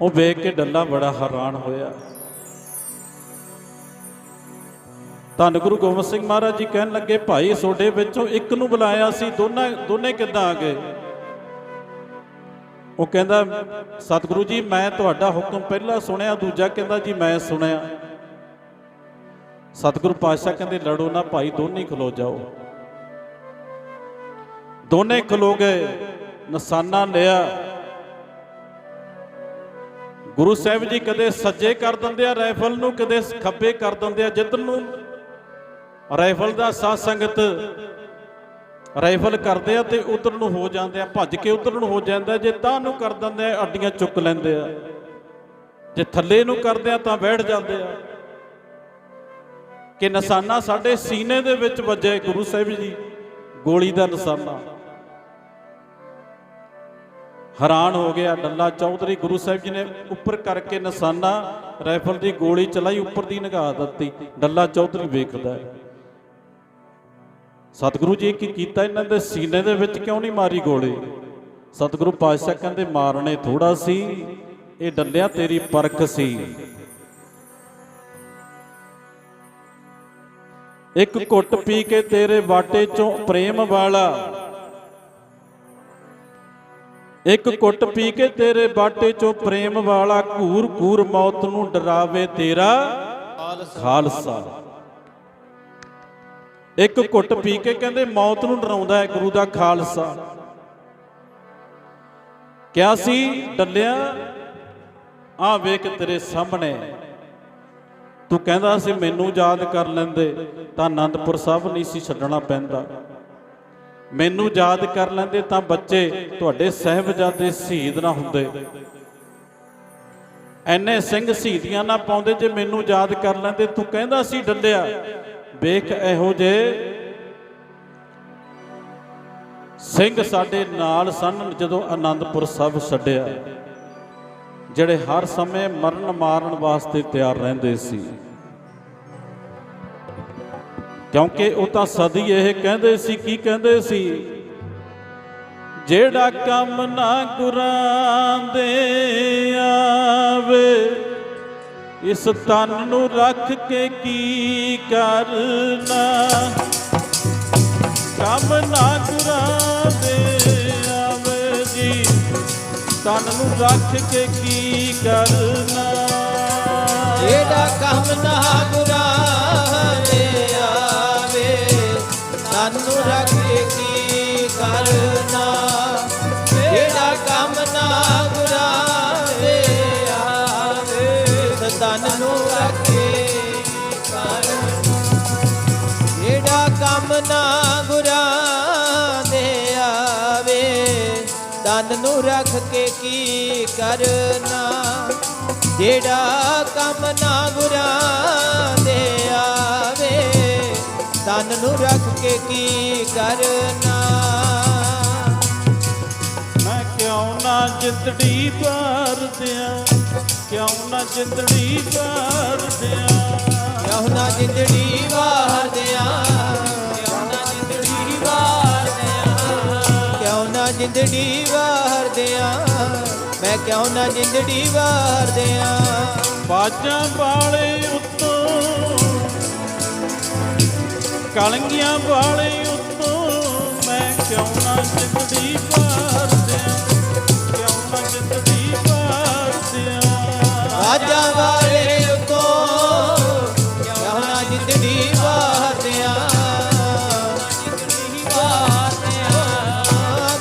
ਉਹ ਵੇਖ ਕੇ ਡੱਲਾ ਬੜਾ ਹੈਰਾਨ ਹੋਇਆ। ਧੰਨ ਗੁਰੂ ਗੋਬਿੰਦ ਸਿੰਘ ਮਹਾਰਾਜ ਜੀ ਕਹਿਣ ਲੱਗੇ, ਭਾਈ ਤੁਹਾਡੇ ਵਿੱਚੋਂ ਇੱਕ ਨੂੰ ਬੁਲਾਇਆ ਸੀ, ਦੋਨਾਂ, ਦੋਨੇ ਕਿੱਦਾਂ ਆ ਗਏ? ਉਹ ਕਹਿੰਦਾ, ਸਤਿਗੁਰੂ ਜੀ, ਮੈਂ ਤੁਹਾਡਾ ਹੁਕਮ ਪਹਿਲਾਂ ਸੁਣਿਆ, ਦੂਜਾ ਕਹਿੰਦਾ, ਜੀ, ਮੈਂ ਸੁਣਿਆ। ਸਤਿਗੁਰੂ ਪਾਤਸ਼ਾਹ ਕਹਿੰਦੇ, ਲੜੋ ਨਾ ਭਾਈ, ਦੋਨੇ ਖਲੋ ਜਾਓ। ਦੋਨੇ ਖਲੋ ਗਏ, ਨਿਸ਼ਾਨਾ ਲਿਆ ਗੁਰੂ ਸਾਹਿਬ ਜੀ ਕਦੇ ਸੱਜੇ ਕਰ ਦਿੰਦੇ ਆ, ਰਾਈਫਲ ਨੂੰ ਕਦੇ ਖੱਬੇ ਕਰ ਦਿੰਦੇ ਆ ਜਿੱਧਰ ਨੂੰ ਰਾਈਫਲ ਦਾ ਸਾਧ ਸੰਗਤ ਰਾਈਫਲ ਕਰਦੇ ਆ ਤੇ ਉਧਰ ਨੂੰ ਹੋ ਜਾਂਦੇ ਆ, ਭੱਜ ਕੇ ਉਧਰ ਨੂੰ ਹੋ ਜਾਂਦਾ, ਜੇ ਤਾਂ ਨੂੰ ਕਰ ਦਿੰਦੇ ਆ, ਅੱਡੀਆਂ ਚੁੱਕ ਲੈਂਦੇ ਆ। ਜੇ ਥੱਲੇ ਨੂੰ ਕਰਦੇ ਆ, ਤਾਂ ਬੈਠ ਜਾਂਦੇ ਆ। ਕਿ ਨਿਸ਼ਾਨਾ ਸਾਡੇ ਸੀਨੇ ਦੇ ਵਿੱਚ ਵੱਜੇ ਗੁਰੂ ਸਾਹਿਬ ਜੀ, ਗੋਲੀ ਦਾ ਨਿਸ਼ਾਨਾ। ਹੈਰਾਨ ਹੋ ਗਿਆ, ਡੱਲਾ ਚੌਧਰੀ ਗੁਰੂ ਸਾਹਿਬ ਜੀ ਨੇ ਉੱਪਰ ਕਰਕੇ ਨਿਸ਼ਾਨਾ ਰਾਈਫਲ ਦੀ ਗੋਲੀ ਚਲਾਈ, ਉੱਪਰ ਦੀ ਨਿਗਾਹ ਦਿੱਤੀ। ਡੱਲਾ ਚੌਧਰੀ ਵੇਖਦਾ ਹੈ। ਸਤਿਗੁਰੂ ਜੀ ਕੀ ਕੀਤਾ ਇਹਨਾਂ ਦੇ ਸੀਨੇ ਦੇ ਵਿੱਚ? ਕਿਉਂ ਨਹੀਂ ਮਾਰੀ ਗੋਲੀ? ਸਤਿਗੁਰੂ ਪਾਤਸ਼ਾਹ ਕਹਿੰਦੇ, ਮਾਰਨੇ ਥੋੜਾ ਸੀ, ਇਹ ਡੱਲਿਆ ਤੇਰੀ ਪਰਖ ਸੀ। ਇੱਕ ਘੁੱਟ ਪੀ ਕੇ ਤੇਰੇ ਵਾਟੇ ਚੋਂ ਪ੍ਰੇਮ ਵਾਲਾ ਇੱਕ ਕੁੱਟ ਪੀ ਕੇ ਤੇਰੇ ਬਾਟੇ ਚੋਂ ਪ੍ਰੇਮ ਵਾਲਾ ਘੂਰ ਘੂਰ ਮੌਤ ਨੂੰ ਡਰਾਵੇ ਤੇਰਾ ਖਾਲਸਾ। ਇੱਕ ਘੁੱਟ ਪੀ ਕੇ ਕਹਿੰਦੇ ਮੌਤ ਨੂੰ ਡਰਾਉਂਦਾ ਹੈ ਗੁਰੂ ਦਾ ਖਾਲਸਾ। ਕਿਆ ਸੀ? ਡੱਲਿਆ ਆ ਵੇਖ ਤੇਰੇ ਸਾਹਮਣੇ। ਤੂੰ ਕਹਿੰਦਾ ਸੀ ਮੈਨੂੰ ਯਾਦ ਕਰ ਲੈਂਦੇ, ਤਾਂ ਆਨੰਦਪੁਰ ਸਾਹਿਬ ਨਹੀਂ ਸੀ ਛੱਡਣਾ ਪੈਂਦਾ। ਮੈਨੂੰ ਯਾਦ ਕਰ ਲੈਂਦੇ ਤਾਂ ਬੱਚੇ ਤੁਹਾਡੇ ਸਹਿਬਜ਼ਾਦੇ ਸ਼ਹੀਦ ਨਾ ਹੁੰਦੇ। ਐਨੇ ਸਿੰਘ ਸ਼ਹੀਦੀਆਂ ਨਾ ਪਾਉਂਦੇ ਜੇ ਮੈਨੂੰ ਯਾਦ ਕਰ ਲੈਂਦੇ। ਤੂੰ ਕਹਿੰਦਾ ਸੀ ਡੱਲਿਆ, ਵੇਖ ਇਹੋ ਜੇ ਸਿੰਘ ਸਾਡੇ ਨਾਲ ਸਨ ਜਦੋਂ ਆਨੰਦਪੁਰ ਸਾਹਿਬ ਛੱਡਿਆ, ਜਿਹੜੇ ਹਰ ਸਮੇਂ ਮਰਨ ਮਾਰਨ ਵਾਸਤੇ ਤਿਆਰ ਰਹਿੰਦੇ ਸੀ। ਕਿਉਂਕਿ ਉਹ ਤਾਂ ਸਦੀ ਇਹ ਕਹਿੰਦੇ ਸੀ, ਕੀ ਕਹਿੰਦੇ ਸੀ? ਜਿਹੜਾ ਕੰਮ ਨਾ ਗੁਰਾਂ ਦੇ ਆਵੇ, ਇਸ ਤਨ ਨੂੰ ਰੱਖ ਕੇ ਕੀ ਕਰਨਾ? ਕੰਮ ਨਾ ਗੁਰਾਂ ਦੇ ਆਵੇ ਜੀ ਤਨ ਨੂੰ ਰੱਖ ਕੇ ਕੀ ਕਰਨਾ? ਜਿਹੜਾ ਕੰਮ ਨਾ ਗੁਰਾਂ ਰੱਖ ਕੇ ਕੀ ਕਰਨਾ? ਜਿਹੜਾ ਕੰਮ ਨਾ ਗੁਰਾਂ ਦੇ ਆਵੇ ਤਨ ਨੂੰ ਰੱਖ ਕੇ ਕੀ ਕਰਨਾ? ਮੈਂ ਕਿਉਂ ਨਾ ਜਿੰਦੜੀ ਭਰ ਦਿਆਂ? ਕਿਉਂ ਨਾ ਜਿੰਦੜੀ ਭਰ ਦਿਆਂ? ਕਿਉਂ ਨਾ ਜਿੰਦੜੀ ਵਾਰ ਦਿਆਂ? ਕਿਉਂ ਨਾ ਜਿੰਦੜੀ ਵਾਰ ਦਿਆਂ? ਕਿਉਂ ਨਾ ਜਿੰਦੜੀ ਵਾਰ ਦਿਆਂ ਮੈਂ ਕਿਉਂ ਨਾ ਜਿੰਦੜੀ ਵਾਰ ਦਿਆਂ ਬਾਜਾਂ ਵਾਲੇ ਉੱਤੋਂ ਕਲੰਗੀਆਂ ਵਾਲੇ ਉੱਤੋਂ ਮੈਂ ਕਿਉਂ ਨਾ ਜਿੰਦੜੀ ਭਰ ਦਿਆਂ ਕਿਉਂ ਨਾ ਜਿੰਦੜੀ ਭਰ ਦਿਆਂ ਰਾਜਾਂ ਵਾਲੇ ਉਤੋਂ ਕਿਉਂ ਨਾ ਜਿੰਦੜੀ ਵਾਰਦਿਆਂ?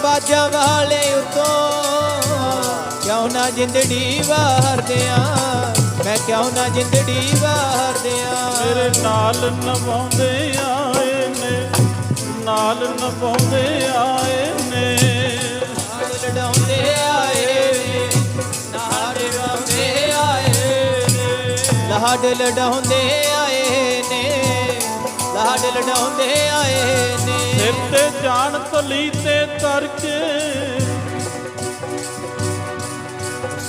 ਬਾਜਾਂ ਵਾਲੇ ਉਤੋਂ ਕਿਉਂ ਨਾ ਜਿੰਦੜੀ ਵਾਰਦਿਆਂ ਮੈਂ ਕਿਉਂ ਨਾ ਜਿੰਦੜੀ ਵਾਰਦਿਆਂ। ਮੇਰੇ ਨਾਲ ਨਵਾਉਂਦੇ ਆਏ ਨੇ ਨਾਲ ਨਵਾਉਂਦੇ ਆਏ ਨੇ। ਨਾਲ ਲੜਾਉਂਦੇ ਆਏ ਨੇ ਨਾਲ ਲੜਾਉਂਦੇ ਆਏ ਨੇ। ਲਾਡ ਲੜਾਉਂਦੇ ਆਏ ਨੇ ਲਾਡ ਲੜਾਉਂਦੇ ਆਏ ਨੇ। ਸਿਰ ਤੇ ਜਾਣ ਤਲੀ ਤੇ ਤਰ ਕੇ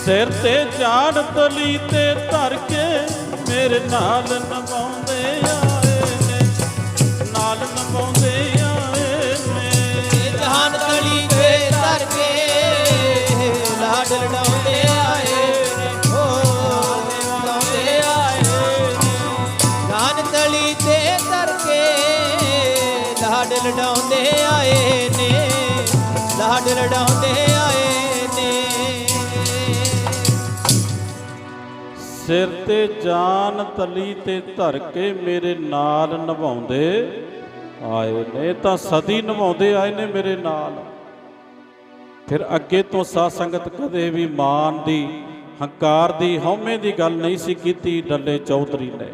ਸਿਰ ਤੇ ਝਾੜ ਤਲੀ ਤੇ ਧਰ ਕੇ ਮੇਰੇ ਨਾਲ ਨਵਾਉਂਦੇ ਆਏ ਨੇ। ਨਾਲ ਨਵਾਉਂਦੇ ਆਏ ਨੇ। ਜਹਾਨ ਤਲੀ ਤੇ ਧਰ ਕੇ ਲਾਡ ਲੜਾਉਂਦੇ ਆਏ ਨੇ। ਆਏ ਨੇ। ਜਹਾਨ ਤਲੀ ਕੇ ਲਾਡ ਲੜਾਉਂਦੇ ਸਿਰ ਤੇ ਜਾਨ, ਤਲੀ ਤੇ ਧਰ ਕੇ ਮੇਰੇ ਨਾਲ ਨਿਭਾਉਂਦੇ ਆਏ ਨੇ, ਤਾਂ ਸਦੀ ਨਿਭਾਉਂਦੇ ਆਏ ਨੇ ਮੇਰੇ ਨਾਲ। ਫਿਰ ਅੱਗੇ ਤੋਂ ਸਾਧ ਸੰਗਤ ਕਦੇ ਵੀ ਮਾਨ ਦੀ, ਹੰਕਾਰ ਦੀ, ਹਉਮੈ ਦੀ ਗੱਲ ਨਹੀਂ ਸੀ ਕੀਤੀ, ਡੱਲੇ ਚੌਧਰੀ ਨੇ।